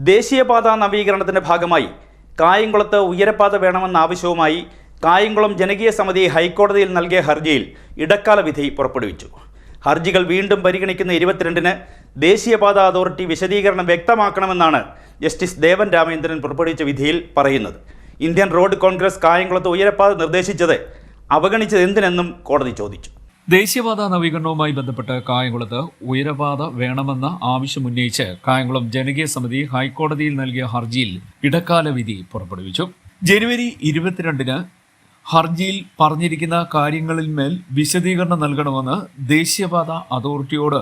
ദേശീയപാത നവീകരണത്തിന്റെ ഭാഗമായി കായംകുളത്ത് ഉയരപാത വേണമെന്ന ആവശ്യവുമായി കായംകുളം ജനകീയ സമിതി ഹൈക്കോടതിയിൽ നൽകിയ ഹർജിയിൽ ഇടക്കാല വിധി പുറപ്പെടുവിച്ചു. ഹർജികൾ വീണ്ടും പരിഗണിക്കുന്ന ഇരുപത്തിരണ്ടിന് ദേശീയപാത അതോറിറ്റി വിശദീകരണം വ്യക്തമാക്കണമെന്നാണ് ജസ്റ്റിസ് ദേവൻ രാമേന്ദ്രൻ പുറപ്പെടുവിച്ച വിധിയിൽ പറയുന്നത്. ഇന്ത്യൻ റോഡ് കോൺഗ്രസ് കായംകുളത്ത് ഉയരപ്പാത നിർദ്ദേശിച്ചത് അവഗണിച്ചത് എന്തിനെന്നും കോടതി ചോദിച്ചു. ദേശീയപാത നവീകരണവുമായി ബന്ധപ്പെട്ട് കായംകുളത്ത് ഉയരപാത വേണമെന്ന ആവശ്യമുന്നയിച്ച് കായംകുളം ജനകീയ സമിതി ഹൈക്കോടതിയിൽ നൽകിയ ഹർജിയിൽ ഇടക്കാല വിധി പുറപ്പെടുവിച്ചു. ജനുവരി ഇരുപത്തിരണ്ടിന് ഹർജിയിൽ പറഞ്ഞിരിക്കുന്ന കാര്യങ്ങളിന്മേൽ വിശദീകരണം നൽകണമെന്ന് ദേശീയപാത അതോറിറ്റിയോട്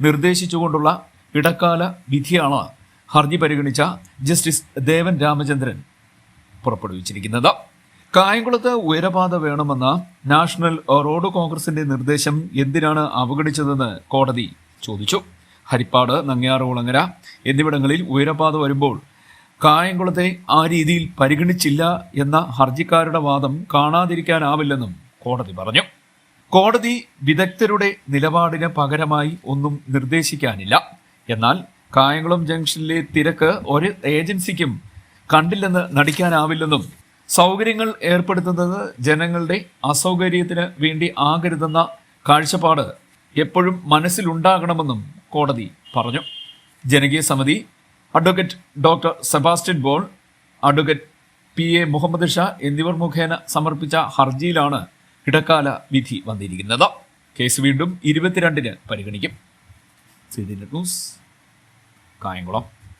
നിർദ്ദേശിച്ചുകൊണ്ടുള്ള ഇടക്കാല വിധിയാണ് ഹർജി പരിഗണിച്ച ജസ്റ്റിസ് ദേവൻ രാമചന്ദ്രൻ പുറപ്പെടുവിച്ചിരിക്കുന്നത്. കായംകുളത്ത് ഉയരപാത വേണമെന്ന നാഷണൽ റോഡ് കോൺഗ്രസിന്റെ നിർദ്ദേശം എന്തിനാണ് അവഗണിച്ചതെന്ന് കോടതി ചോദിച്ചു. ഹരിപ്പാട് നങ്ങ്യാറുകുളങ്ങര എന്നിവിടങ്ങളിൽ ഉയരപാത വരുമ്പോൾ കായംകുളത്തെ ആ രീതിയിൽ പരിഗണിച്ചില്ല എന്ന ഹർജിക്കാരുടെ വാദം കാണാതിരിക്കാനാവില്ലെന്നും കോടതി പറഞ്ഞു. കോടതി വിദഗ്ധരുടെ നിലപാടിന് പകരമായി ഒന്നും നിർദ്ദേശിക്കാനില്ല. എന്നാൽ കായംകുളം ജംഗ്ഷനിലെ തിരക്ക് ഒരു ഏജൻസിക്കും കണ്ടില്ലെന്ന് നടിക്കാനാവില്ലെന്നും സൗകര്യങ്ങൾ ഏർപ്പെടുത്തുന്നത് ജനങ്ങളുടെ അസൗകര്യത്തിന് വേണ്ടി ആകരുതെന്ന കാഴ്ചപ്പാട് എപ്പോഴും മനസ്സിലുണ്ടാകണമെന്നും കോടതി പറഞ്ഞു. ജനകീയ സമിതി advocate doctor Sebastian Paul advocate P A Muhammad Shah എന്നിവർ മുഖേന സമർപ്പിച്ച ഹർജിയിലാണ് ഇടക്കാല വിധി വന്നിരിക്കുന്നത്. കേസ് വീണ്ടും ഇരുപത്തിരണ്ടിന് പരിഗണിക്കും. C News Kayamkulam.